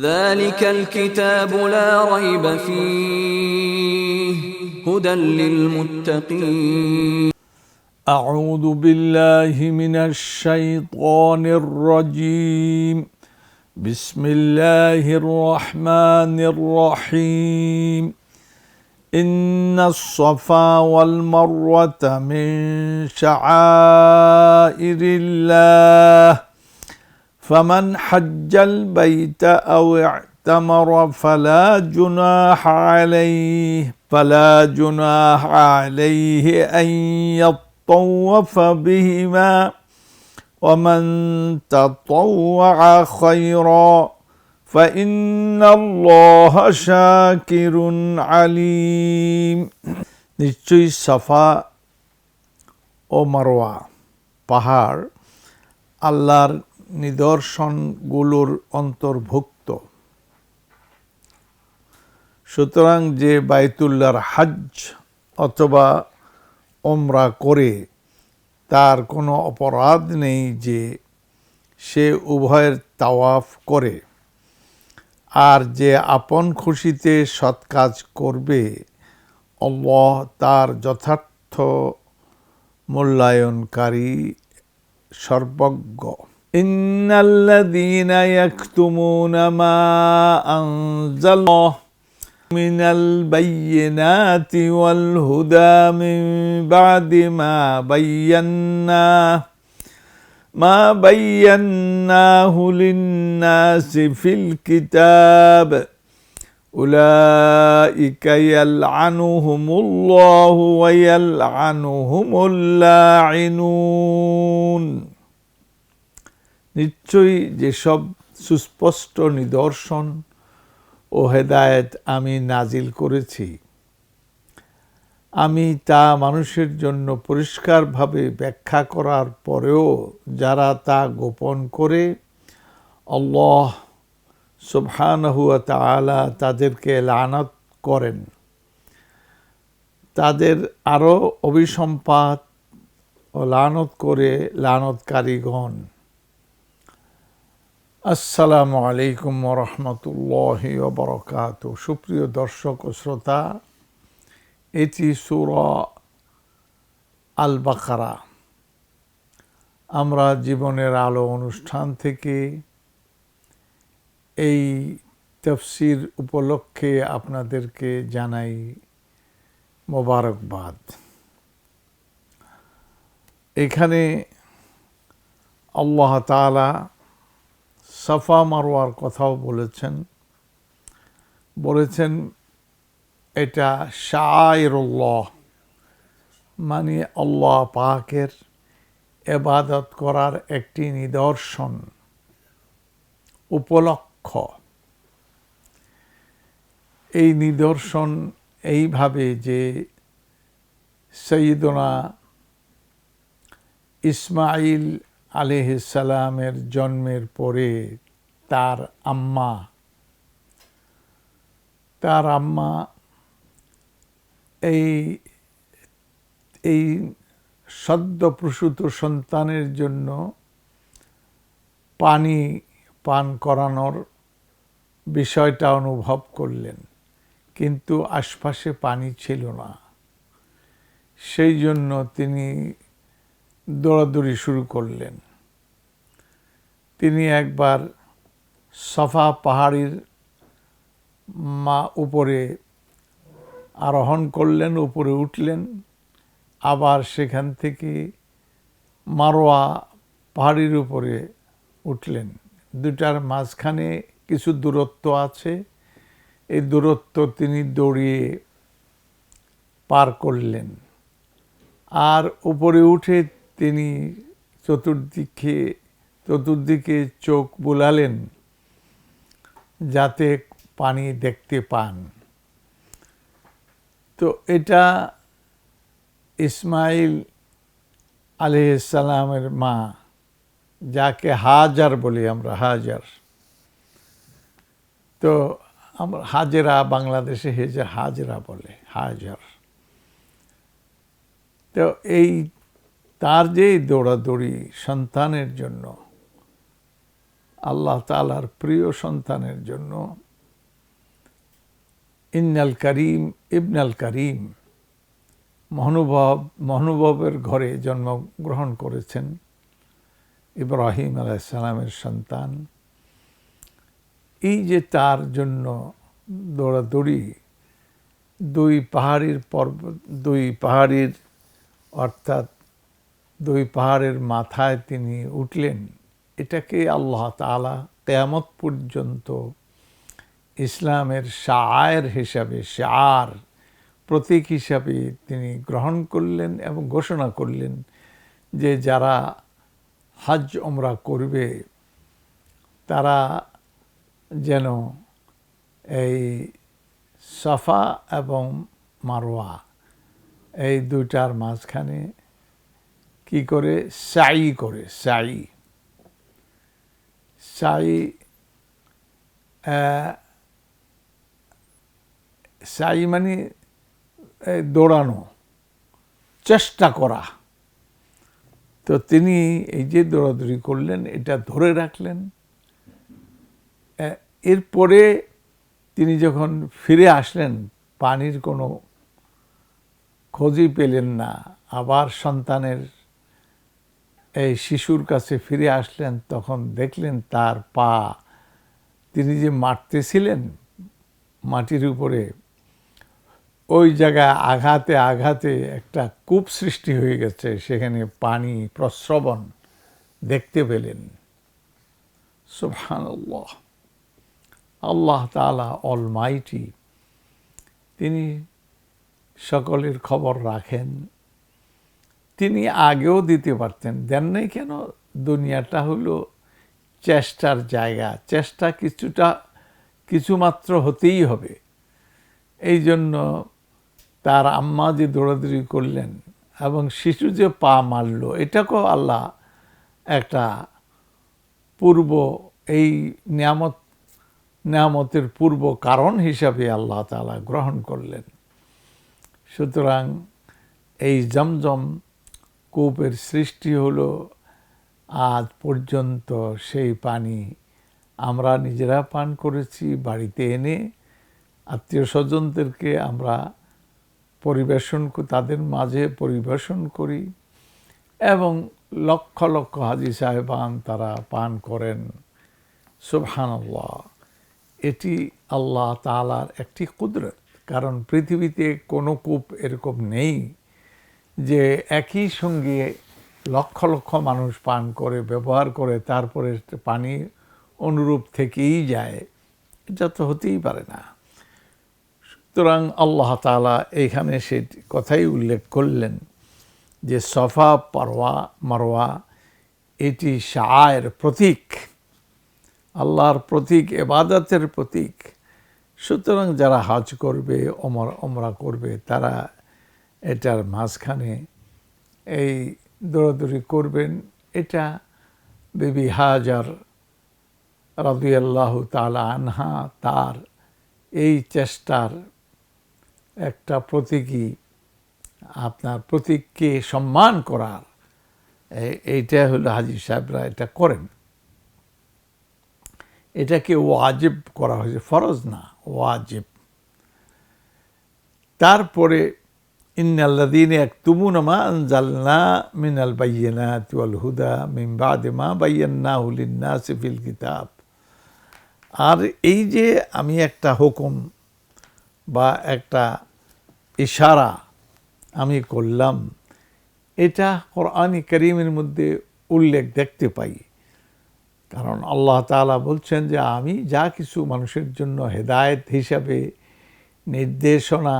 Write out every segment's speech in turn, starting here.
ذلك الكتاب لا ريب فيه هدى للمتقين أعوذ بالله من الشيطان الرجيم. بسم الله الرحمن الرحيم. إن الصفا والمروة من شعائر الله فمن حج البيت أو اعتمر فلا جناح عليه فلا جناح عليه أن يطوف بهما ومن تطوع خيرا فإن الله شاكر عليم নিশ্চয়ই সাফা ও মারোয়া পাহাড় আল্লাহর নিদর্শনগুলোর অন্তর্ভুক্ত। সুতরাং যে বাইতুল্লাহর হাজ অথবা ওমরা করে, তার কোনো অপরাধ নেই যে সে উভয়ের তাওয়াফ করে। আর যে আপন খুশিতে সৎ কাজ করবে অল্লাহ তার যথার্থ মূল্যায়নকারী, সর্বজ্ঞ। إن الذين يكتمون ما أنزل الله من البينات والهدى من بعد ما بيناه ما بيناه للناس في الكتاب أولئك يلعنهم الله ويلعنهم اللاعنون নিশ্চয়ই যেসব সুস্পষ্ট নিদর্শন ও হেদায়েত আমি নাজিল করেছি। আমি তা মানুষের জন্য পরিষ্কারভাবে ব্যাখ্যা করার পরেও যারা তা গোপন করে, আল্লাহ সুবহানহুয়া তালা তাদেরকে লানত করেন। তাদের আরও অভিসম্পাত ও লানত করে লানতকারীগণ আসসালামু আলাইকুম রহমতুল্লাহ বরকাত সুপ্রিয় দর্শক ও শ্রোতা, এটি সুর আল বাকারা আমরা জীবনের আলো অনুষ্ঠান থেকে এই তফসির উপলক্ষে আপনাদেরকে জানাই মোবারকবাদ। এখানে আল্লাহ তালা সাফা মারোয়ার কথাও বলেছেন। বলেছেন, এটা শায়রুল্লাহ মানে আল্লাহ পাকের এবাদত করার একটি নিদর্শন, উপলক্ষ। এই নিদর্শন এইভাবে যে সঈদনা ইসমাইল আলিহিসালামের জন্মের পরে তার আম্মা তার আম্মা এই এই সদ্য প্রসূত সন্তানের জন্য পানি পান করানোর বিষয়টা অনুভব করলেন, কিন্তু আশপাশে পানি ছিল না। সেই জন্য তিনি দৌড়াদৌড়ি শুরু করলেন। তিনি একবার সফা পাহাড়ির মা উপরে আরোহণ করলেন, উপরে উঠলেন। আবার সেখান থেকে মারোয়া পাহাড়ির উপরে উঠলেন। দুটার মাঝখানে কিছু দূরত্ব আছে। এই দূরত্ব তিনি দৌড়িয়ে পার করলেন। আর উপরে উঠে তিনি চতুর্দিকে চতুর্দিকে চোখ বোলালেন যাতে পানি দেখতে পান। তো এটা ইসমাইল আলহিসালামের মা, যাকে হাজার বলি আমরা, হাজার। তো আমরা হাজেরা বাংলাদেশে হেজে হাজরা বলে, হাজার। তো এই তার যে দৌড়াদৌড়ি সন্তানের জন্য, আল্লাহ তালার প্রিয় সন্তানের জন্য, ইন্নাল করিম ইবনাল করিম মহানুভব, মহানুভবের ঘরে জন্মগ্রহণ করেছেন। ইব্রাহিম আলাইসালামের সন্তান। এই যে তার জন্য দৌড়াদৌড়ি, দুই পাহাড়ির পর্বত দুই পাহাড়ির অর্থাৎ দুই পাহাড়ের মাথায় তিনি উঠলেন। এটাকে আল্লাহ তালা কেয়ামত পর্যন্ত ইসলামের শায়ের হিসাবে শার প্রতীক হিসাবে তিনি গ্রহণ করলেন এবং ঘোষণা করলেন যে যারা হজ ওমরা করবে, তারা যেন এই সফা এবং মারোয়া এই দুইটার মাঝখানে কি করে? সাই করে, সাই। সাই সাই মানে দৌড়ানো, চেষ্টা করা। তো তিনি এই যে দৌড়াদৌড়ি করলেন, এটা ধরে রাখলেন। এরপরে তিনি যখন ফিরে আসলেন, পানির কোনো খোঁজই পেলেন না, আবার সন্তানের এই শিশুর কাছে ফিরে আসলেন, তখন দেখলেন তার পা, তিনি যে মারতেছিলেন মাটির উপরে, ওই জায়গায় আঘাতে আঘাতে একটা কূপ সৃষ্টি হয়ে গেছে, সেখানে পানি প্রস্রবণ দেখতে পেলেন। সুবহানাল্লাহ। আল্লাহ তালা অলমাইটি, তিনি সকলের খবর রাখেন। তিনি আগেও দিতে পারতেন। দেন নাই কেন? দুনিয়াটা হলো চেষ্টার জায়গা। চেষ্টা কিছুটা, কিছুমাত্র হতেই হবে। এই জন্য তার আম্মা যে দৌড়াদৌড়ি করলেন এবং শিশু যে পা মারল, এটাকেও আল্লাহ একটা পূর্ব, এই নিয়ামত, নিয়ামতের পূর্ব কারণ হিসাবে আল্লাহ তালা গ্রহণ করলেন। সুতরাং এই জমজম কূপের সৃষ্টি হলো, আজ পর্যন্ত সেই পানি আমরা নিজেরা পান করেছি বাড়িতে এনে। আত্মীয় স্বজনদেরকে আমরা পরিবেশন তাদের মাঝে পরিবেশন করি এবং লক্ষ লক্ষ হাজি সাহেবান তারা পান করেন। সুবহানাল্লাহ, এটি আল্লাহ তালার একটি কুদরত। কারণ পৃথিবীতে কোনো কূপ এরকম নেই। যে একই সঙ্গে লক্ষ লক্ষ মানুষ পান করে, ব্যবহার করে, তারপরে পানি অনুরূপ থেকেই যায়। এটা তো হতেই পারে না। সুতরাং আল্লাহ তালা এইখানে সে কথাই উল্লেখ করলেন যে, সফা পারোয়া মারোয়া, এটি শায়ের প্রতীক, আল্লাহর প্রতীক, এবাদতের প্রতীক। সুতরাং যারা হজ করবে অমর অমরা করবে, তারা এটার মাঝখানে এই দৌড়াদৌড়ি করবেন, এটা বেবি হাজার রাদিয়াল্লাহ তালা আনহা তার এই চেষ্টার একটা প্রতীকী, আপনার প্রতীককে সম্মান করার এইটা হলো হাজির সাহেবরা এটা করেন। এটাকে ওয়াজিব করা হয়েছে, ফরজ না, ওয়াজিব। তারপরে ইন্নাল্লাদিন এক তুমুন মা আনজালনা মিনাল বাইয়িনাত ওয়াল হুদা মিন বাদে মা বাইয়ান্না হুলিন্না সিফিল কিতাব আর এই যে আমি একটা হুকুম বা একটা ইশারা আমি করলাম, এটা কোরআনি করিমের মধ্যে উল্লেখ দেখতে পাই। কারণ আল্লাহ তালা বলছেন যে, আমি যা কিছু মানুষের জন্য হেদায়েত হিসাবে নির্দেশনা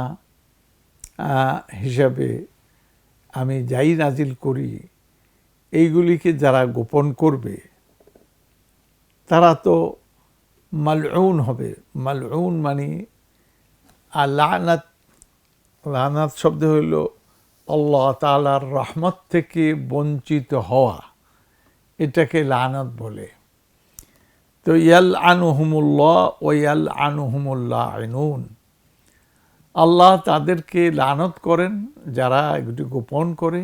হিসাবে আমি যাই নাজিল করি, এইগুলিকে যারা গোপন করবে, তারা তো মালউন হবে। মালউন মানে আর লানাত লানাত শব্দ হইল আল্লাহ তালার রহমত থেকে বঞ্চিত হওয়া, এটাকে লানত বলে। তো ইয়াল আনুহুমুল্লাহ ও ইয়াল আনুহুমুল্লাহ আইনুন আল্লাহ তাদেরকে লানত করেন, যারা এগুলি গোপন করে।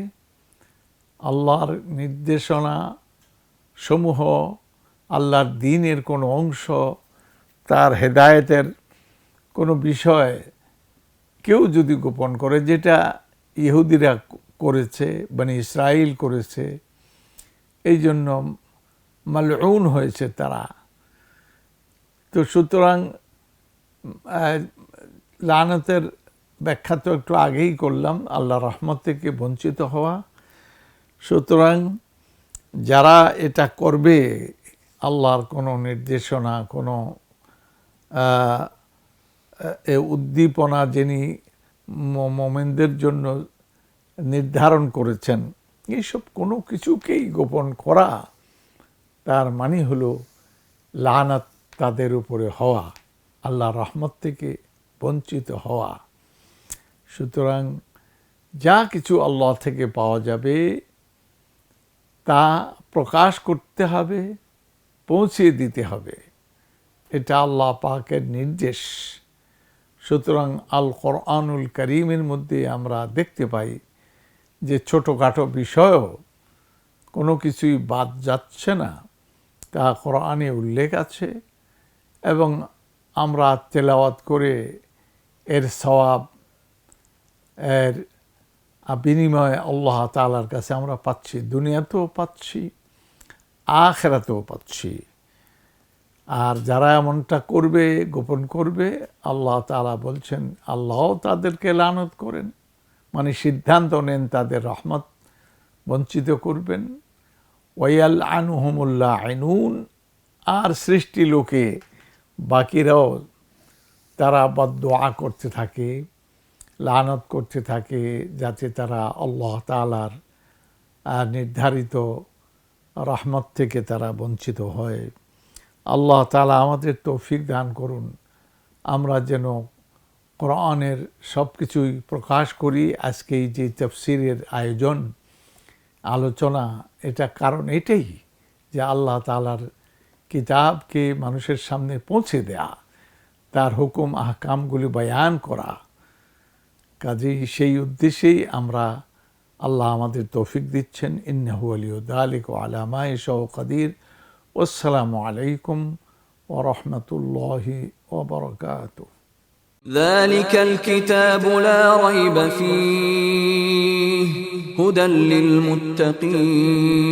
আল্লাহর নির্দেশনা সমূহ, আল্লাহর দিনের কোনো অংশ, তার হেদায়েতের কোনো বিষয় কেউ যদি গোপন করে, যেটা ইহুদিরা করেছে মানে ইসরায়েল করেছে, এই জন্য মালউন হয়েছে তারা। তো সুতরাং লানতের ব্যাখ্যা তো একটু আগেই করলাম আল্লাহ রহমত থেকে বঞ্চিত হওয়া। সুতরাং যারা এটা করবে, আল্লাহর কোনো নির্দেশনা, কোনো উদ্দীপনা যিনি মোমেনদের জন্য নির্ধারণ করেছেন, এইসব কোনো কিছুকেই গোপন করা তার মানে হলো লানাত তাদের উপরে হওয়া আল্লাহ রহমত থেকে বঞ্চিত হওয়া। সুতরাং যা কিছু আল্লাহ থেকে পাওয়া যাবে, তা প্রকাশ করতে হবে পৌঁছে দিতে হবে। এটা আল্লাহ পাকের নির্দেশ। সুতরাং আল কোরআনুল করিমের মধ্যে আমরা দেখতে পাই যে ছোটোখাটো বিষয়ও কোনো কিছুই বাদ যাচ্ছে না, তা কোরআনে উল্লেখ আছে এবং আমরা তেলাওয়াত করে এর সওয়াব, এর বিনিময়ে আল্লাহ তালার কাছে আমরা পাচ্ছি, দুনিয়াতেও পাচ্ছি, আখেরাতেও পাচ্ছি। আর যারা এমনটা করবে, গোপন করবে, আল্লাহ তালা বলছেন, আল্লাহও তাদেরকে লানত করেন। মানে সিদ্ধান্ত নেন, তাদের রহমত বঞ্চিত করবেন। ওয়াল আনুহমুল্লাহ আইনুন আর সৃষ্টি লোকে বাকিরাও তারা বদোয়া করতে থাকে, লানত করতে থাকে, যাতে তারা আল্লাহ তালার নির্ধারিত রহমত থেকে তারা বঞ্চিত হয়। আল্লাহ তালা আমাদের তৌফিক দান করুন। আমরা যেন কোরআনের সব কিছুই প্রকাশ করি। আজকে এই যে তফসিরের আয়োজন, আলোচনা, এটা কারণ এটাই যে আল্লাহ তালার কিতাবকে মানুষের সামনে পৌঁছে দেয়া। তার হুকুম আহকামগুলি বয়ান করা কাজেই সেই উদ্দেশ্যেই আমরা আল্লাহ আমাদের তৌফিক দিচ্ছেন ইন্নাহু আলিউদ্দালিক আলামা ইশাউ কাদির আসসালামু আলাইকুম ওরহমতুল্লাহি ওবরকাত ذلك الكتاب لا ريب فيه هدى للمتقين